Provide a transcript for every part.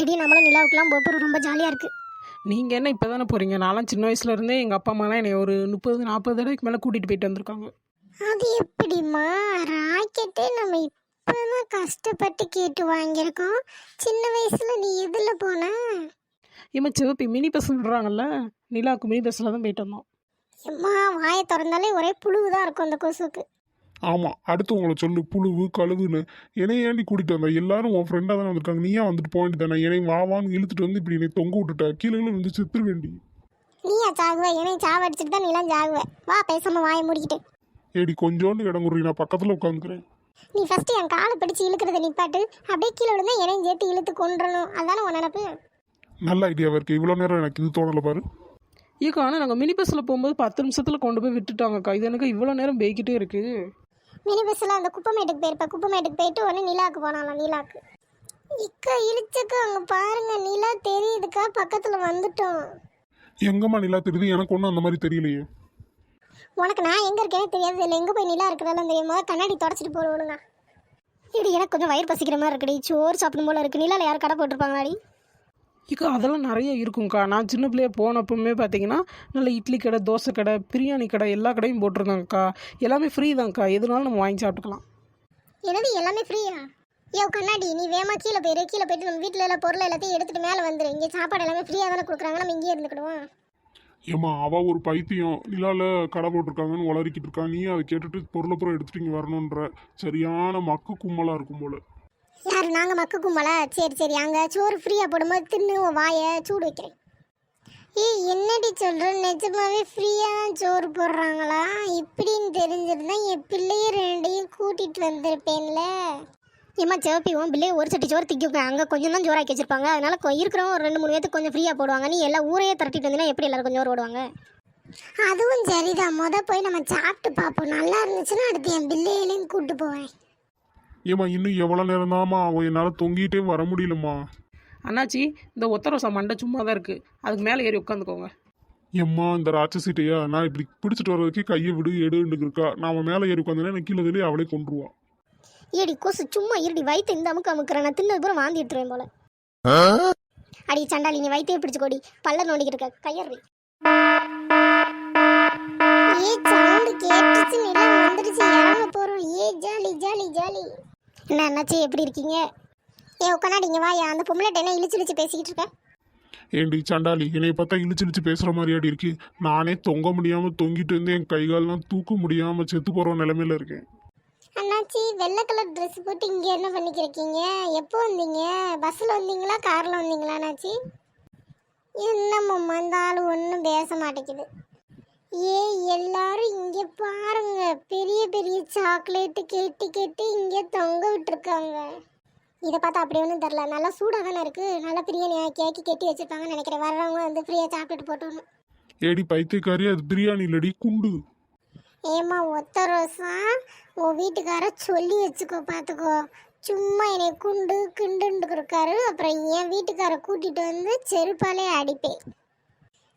Eddy நம்மளும் நிலாவுக்குலாம் போகிறோம் ரொம்ப ஜாலியாக இருக்குது நீங்கள் என்ன இப்போ தானே போகிறீங்க நான்லாம் சின்ன வயசுல இருந்தே எங்கள் அப்பா அம்மாலாம் என்னை ஒரு முப்பது நாற்பது தடவைக்கு மேலே கூட்டிகிட்டு போயிட்டு வந்திருக்காங்க. அது எப்படிம்மா? ராக்கெட்டே நம்ம இப்போதான் கஷ்டப்பட்டு கேட்டு வாங்கியிருக்கோம். சின்ன வயசில் நீ எதில் போன? இம்மா சிவப்பி மினி பஸ் விடுறாங்கல்ல? நிலாவுக்கு மினி பஸ்ஸில் தான் போயிட்டு வந்தோம். எம்மா வாயை திறந்தாலே ஒரே புழுவு தான் இருக்கும் அந்த கொசுக்கு ஆமாம் அடுத்து உங்களை சொல்லு புழுவு கழுவுன்னு என்னை ஏண்டி கூட்டிகிட்டு வந்த? எல்லாரும் உன் ஃப்ரெண்டாக தானே வந்திருக்காங்க. நீயா வந்துட்டு போக வேண்டியதானே என்னை வா வான்னு இழுத்துட்டு வந்து இப்படி என்னை தொங்க விட்டுட்ட. கீழே வந்து செத்துரு வேண்டி நீயா சாகுவ என்னையும் சாவ அடிச்சுட்டு தான் நீலாம் ஜாகுவ. வா பேசாம வாயை முடிக்கிட்டு. ஏடி கொஞ்சோண்டு இடம் குடுறி நான் பக்கத்தில் உட்காந்துக்கிறேன். நீ ஃபர்ஸ்ட் என் காலை பிடிச்சு இழுக்கிறத நிப்பாட்டு. அப்படியே கீழே விழுந்தா என்னையும் சேர்த்து இழுத்து கொண்டுறணும் அதானே உன் நினப்பு? நல்ல ஐடியாவாக இருக்குது இவ்வளோ நேரம் எனக்கு இது தோணலை பாரு. ஏக்கா ஆனால் நாங்கள் மினி பஸ்ஸில் போகும்போது பத்து நிமிஷத்தில் கொண்டு போய் விட்டுட்டாங்கக்கா. இது எனக்கு இவ்வளோ நேரம் போய்கிட்டே இருக்குது மினி பஸ்ஸில் அந்த குப்பமேட்டுக்கு போயிருப்ப குப்பமேட்டுக்கு போயிட்டு உடனே நிலாக்கு போனாலாம் நிலாக்கு இக்கா இழுச்சக்கா அங்கே பாருங்க நிலா தெரியுதுக்கா பக்கத்தில் வந்துட்டோம். எங்கம்மா நிலா தெரியுது? எனக்கு ஒன்றும் அந்த மாதிரி தெரியலையே. உனக்கு நான் எங்கே இருக்கேன்னு தெரியாது இல்லை. எங்கே போய் நிலா இருக்கிறதாலும் தெரியுமா? கண்ணாடி தொடச்சிட்டு போட விடுங்க இது எனக்கு கொஞ்சம் வயிறு பசிக்கிற மாதிரி இருக்குடி. சோறு சாப்பிடும் போல இருக்கு. நிலால யார் கடை போட்டிருப்பாங்களாடி? ஏக்கா அதெல்லாம் நிறைய இருக்கும்க்கா நான் சின்ன பிள்ளைய போனப்பவுமே பார்த்தீங்கன்னா நல்ல இட்லி கடை தோசை கடை பிரியாணி கடை எல்லா கடையும் போட்டிருந்தாங்கக்கா எல்லாமே ஃப்ரீ தான்க்கா எதுனாலும் நம்ம வாங்கி சாப்பிட்டுக்கலாம் என்னது எல்லாமே ஃப்ரீயா ஐயோ கண்ணாடி நீ வேமா கீழே போயிரு கீழே போயிட்டு நம்ம வீட்டில் எல்லாம் பொருள் எல்லாத்தையும் எடுத்துட்டு மேலே வந்துரு. இங்கே சாப்பாடு எல்லாமே ஃப்ரீயாக தானே கொடுக்குறாங்க. நம்ம இங்கேயே இருந்துக்கிடுவோம். ஏம்மா அவள் ஒரு பைத்தியம். நிலால கடை போட்டிருக்காங்கன்னு உளறிக்கிட்டு இருக்கா. நீ அதை கேட்டுட்டு பொருளை பூரா எடுத்துட்டு இங்கே வரணுன்ற சரியான மக்கு கும்மலாக இருக்கும் போல. யார்? நாங்கள் மக்க கும்பலா? சரி சரி. அங்கே சோறு ஃப்ரீயாக போடும்போது தின்னு வாயை சூடு வைக்கிறேன். ஏய் என்னடி சொல்கிற நிஜமாவே ஃப்ரீயாக சோறு போடுறாங்களா? இப்படின்னு தெரிஞ்சிருந்தா என் பிள்ளைய ரெண்டையும் கூட்டிகிட்டு வந்திருப்பேன்ல. ஏம்மா சிவப்பி உன் பிள்ளைய ஒரு சட்டி சோறு திக்குங்க அங்கே கொஞ்சம் தான் ஜோராக்கி வச்சிருப்பாங்க. அதனால் இருக்கிறவங்க ஒரு ரெண்டு மூணு பேத்துக்கு கொஞ்சம் ஃப்ரீயாக போடுவாங்க. நீ எல்லா ஊரையே திரட்டிட்டு வந்தீங்கன்னா எப்படி எல்லோரும் கொஞ்சம் ஓடுவாங்க அதுவும் சரிதான். மொதல் போய் நம்ம சாப்பிட்டு பார்ப்போம். நல்லா இருந்துச்சுன்னா அடுத்து என் பிள்ளையிலையும் கூப்பிட்டு போவேன். ஏம்மா இன்னும் எவ்வளோ நேரம் தான்மா அவன் என்னால் தொங்கிட்டே வர முடியலம்மா. அண்ணாச்சி இந்த ஒத்தரோசா மண்டை சும்மா தான் இருக்குது அதுக்கு மேலே ஏறி உட்காந்துக்கோங்க எம்மா இந்த ராட்சசிட்டையா? நான் இப்படி பிடிச்சிட்டு வர்றதுக்கே கையை விடு எடுன்னு இருக்கா நான் அவன் மேலே ஏறி உட்காந்தேன்னா எனக்கு கீழே தள்ளி அவளே கொண்டுருவா ஏடி கொசு சும்மா இருடி வயிற்று இந்த அமுக்கு அமுக்குறேன் நான் தின்னது பூரா வாந்தி எடுத்துருவேன் போல. அடி சண்டாளி நீ வயிற்றையே பிடிச்சு கொடி பல்ல நோண்டிக்கிட்டு இருக்க. கையறி. ஏ சவுண்டு கேட்டுச்சு நிலா வந்துடுச்சு. இறங்க போறோம். ஏ ஜாலி ஜாலி ஜாலி. என்ன அண்ணாச்சி எப்படி இருக்கீங்க? ஏ உட்காண்டாடிங்க வா. அந்த பொம்பளைட்ட என்ன இழிச்சு இழிச்சு பேசிக்கிட்டு இருக்க? ஏண்டி சண்டாளி என்னை பார்த்தா இழுச்சு இழுச்சு பேசுகிற மாதிரியாடி இருக்கு. நானே தொங்க முடியாமல் தொங்கிட்டு இருந்து என் கை கால்லாம் தூக்க முடியாமல் செத்து போகிற நிலமையில இருக்கேன். அண்ணாச்சி வெள்ளை கலர் ட்ரெஸ் போட்டு இங்கே என்ன பண்ணிக்கிறீங்க எப்போ வந்தீங்க? பஸ்ஸில் வந்தீங்களா? காரில் வந்தீங்களா அண்ணாச்சி? என்னம்மா இந்த ஆள் ஒன்றும் பேச மாட்டேங்குது. ஏ எல்லாரும் இங்கே பாருங்க. பெரிய பெரிய சாக்லேட்டு கேட்டு கேட்டு இங்கே தொங்க விட்டுருக்காங்க. இதை பார்த்தா அப்படி ஒன்றும் தெரில நல்லா சூடாக தானே இருக்குது நல்லா பிரியாணி கேக்கி கெட்டி வச்சுருப்பாங்கன்னு நினைக்கிறேன். வர்றவங்க வந்து ஃப்ரீயாக சாப்பிட்டுட்டு போட்டோன்னு ஏடி பைத்தியக்காரி அது பிரியாணி இல்லடி குண்டு. ஏம்மா ஒத்த ரோசா? உன் வீட்டுக்கார சொல்லி வச்சுக்கோ பார்த்துக்கோ. சும்மா என்னை குண்டு கிண்டுன்னு இருக்காரு. அப்புறம் என் வீட்டுக்கார கூட்டிட்டு வந்து செருப்பாலே அடிப்பேன்.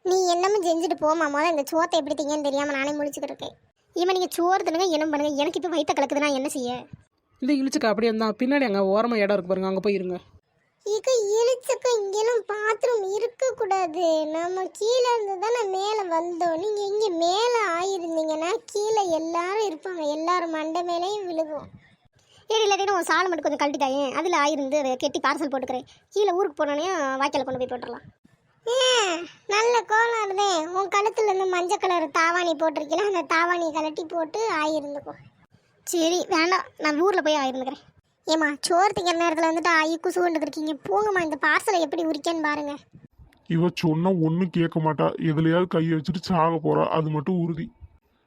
நீ என்னமோ செஞ்சுட்டு போமா முதல்ல இந்த சோத்தை எப்படி திங்கன்னு தெரியாம நானே முழிச்சுக்கிட்டு இருக்கேன். இவன் நீங்கள் சோறு தனுங்க என்ன பண்ணுங்க. எனக்கு இப்போ வயிற்ற கலக்குதுன்னா என்ன செய்ய? இல்லை இழிச்சுக்கா அப்படியே இருந்தால் பின்னாடி அங்கே ஓரமாக இடம் இருக்கு பாருங்க அங்கே போயிருங்க இக்க இழிச்சக்க இங்கெல்லாம் பாத்ரூம் இருக்கக்கூடாது. நம்ம கீழே இருந்து தானே மேலே வந்தோம். நீங்கள் இங்கே மேலே ஆயிருந்தீங்கன்னா கீழே எல்லாரும் இருப்பாங்க. எல்லாரும் மண்டை மேலேயும் விழுகும் ஏடி இல்லாட்டினா உன் சாலை மட்டும் கொஞ்சம் கழட்டிட்டாயே? அதில் ஆயிருந்து அதை கெட்டி பார்சல் போட்டுக்கிறேன். கீழே ஊருக்கு போனோன்னே வாய்க்கால் கொண்டு போய் போட்டுடலாம். நல்ல கோலம் இருந்தே உன் கழுத்தில் இருந்து மஞ்சள் கலர் தாவாணி போட்டிருக்கீங்களா அந்த தாவாணியை கழட்டி போட்டு ஆயிருந்துக்கோ. சரி வேண்டாம். நான் ஊரில் போய் ஆயிருந்துக்கிறேன். ஏம்மா சோறு திங்கிற நேரத்தில் வந்துட்டு ஆயி குசு இருக்கீங்க. போங்கம்மா இந்த பார்சலை எப்படி உரிக்கன்னு பாருங்க. இவ சொன்னா ஒன்றும் கேட்க மாட்டா. எதுலையாவது கையை வச்சுட்டு சாக போறா. அது மட்டும் உறுதி.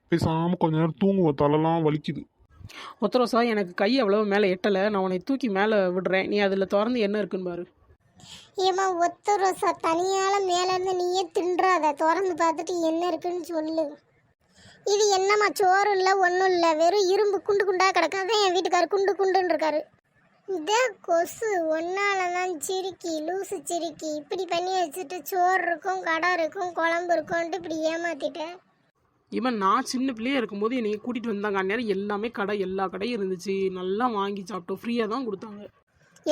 பேசாமல் கொஞ்ச நேரம் தூங்குவோம் தலைலாம் வலிக்குது. ஒத்தரோசா எனக்கு கை அவ்வளோ மேலே எட்டலை. நான் உன்னை தூக்கி மேலே விடுறேன். நீ அதில் திறந்து என்ன இருக்குன்னு பாரு. ஏம்மா ஒத்த ரோசா தனியால் மேலேருந்து நீயே தின்றாத. திறந்து பார்த்துட்டு என்ன இருக்குன்னு சொல்லு. இது என்னம்மா சோறு இல்லை ஒன்றும் இல்லை. வெறும் இரும்பு குண்டு குண்டாக கிடக்காத என் வீட்டுக்காரர் குண்டு குண்டுன்னு இருக்காரு. இந்த கொசு ஒன்னால தான் சிரிக்கி லூசு சிரிக்கி. இப்படி பண்ணி வச்சுட்டு சோறு இருக்கும் கடை இருக்கும் குழம்பு இருக்கும்ன்ட்டு இப்படி ஏமாத்திட்டேன் இவன் நான் சின்ன பிள்ளையாக இருக்கும்போது என்னை கூட்டிகிட்டு வந்தாங்க. அந்நேரம் எல்லாமே கடை எல்லா கடையும் இருந்துச்சு. நல்லா வாங்கி சாப்பிட்டோம். ஃப்ரீயாக தான் கொடுத்தாங்க.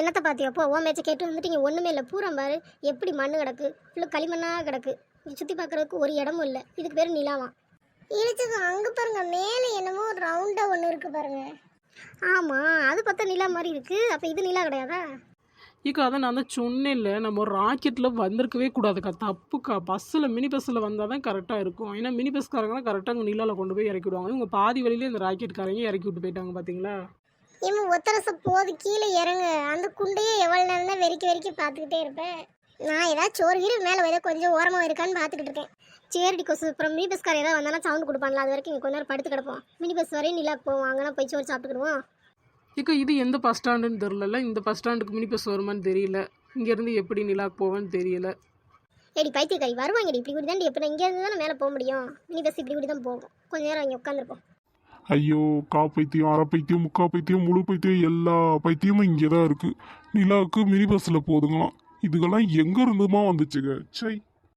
என்னத்தை பார்த்தியோ? போ ஓ மேட்சை கேட்டு வந்துட்டீங்க ஒன்றுமே இல்லை. பூரம் பாரு எப்படி மண்ணு கிடக்கு. ஃபுல்லு களிமண்ணாக கிடக்கு. சுற்றி பார்க்குறதுக்கு ஒரு இடமும் இல்லை. இதுக்கு பேர் நிலாவாம் இழுச்சுக்கு அங்கே பாருங்க. மேலே என்னமோ ரவுண்டாக ஒன்று இருக்கு பாருங்க. ஆமாம் அது பார்த்தா நிலா மாதிரி இருக்கு. அப்போ இது நிலா கிடையாதா? ஏக்கா அதை நான் தான் சொன்னேன்ல. நம்ம ராக்கெட்டில் வந்திருக்கவே கூடாதுக்கா. தப்புக்கா. பஸ்ஸில் மினி பஸ்ஸில் வந்தால் தான் கரெக்டாக இருக்கும். ஏன்னா மினி பஸ்காரங்களாம் கரெக்டாக அங்கே நிலாவில் கொண்டு போய் இறக்கி விடுவாங்க. இவங்க பாதி வழியிலே இந்த ராக்கெட்காரங்க இறக்கி விட்டு போயிட்டாங்க பார்த்தீங்களா இவன் ஒத்தரச போது கீழே இறங்கு. அந்த குண்டையே எவ்வளோ நேரம் தான் வெறிக்கி வெறிக்கி பார்த்துக்கிட்டே இருப்பேன். நான் ஏதாவது சோறு கீறு மேலே ஏதோ கொஞ்சம் ஓரமாக இருக்கான்னு பார்த்துக்கிட்டு இருக்கேன். சரிடி கொசு அப்புறம் மினி பஸ்கார் ஏதாவது வந்தாலும் சவுண்ட் கொடுப்பான்ல அது வரைக்கும் இங்கே கொஞ்ச நேரம் படுத்து கிடப்போம். மினி பஸ் வரையும் நிலாக்கு போவோம் அங்கே போய் சோறு சாப்பிட்டுக்கிடுவோம். ஏக்கா இது எந்த பஸ் ஸ்டாண்டுன்னு தெரிலல இந்த பஸ் ஸ்டாண்டுக்கு மினி பஸ் வருமான்னு தெரியல. இங்கேருந்து எப்படி நிலாக்கு போவேன்னு தெரியல. ஏடி பைத்தியக்காரி வருவாங்கடி இப்படி இப்படி தான் எப்படி இங்கேருந்து தானே மேலே போக முடியும். மினி பஸ் இப்படி இப்படி தான் போகும். கொஞ்ச நேரம் இங்கே உட்காந்துருப்போம் ஐயோ கா பைத்தியம் அரை பைத்தியம் முக்கா பைத்தியம் முழு பைத்தியம் எல்லா பைத்தியமும் இங்கே தான் இருக்குது நிலாவுக்கு மினி பஸ்ஸில் போதுங்களாம். இதுக்கெல்லாம் எங்கே இருந்துமா வந்துச்சுங்க? சை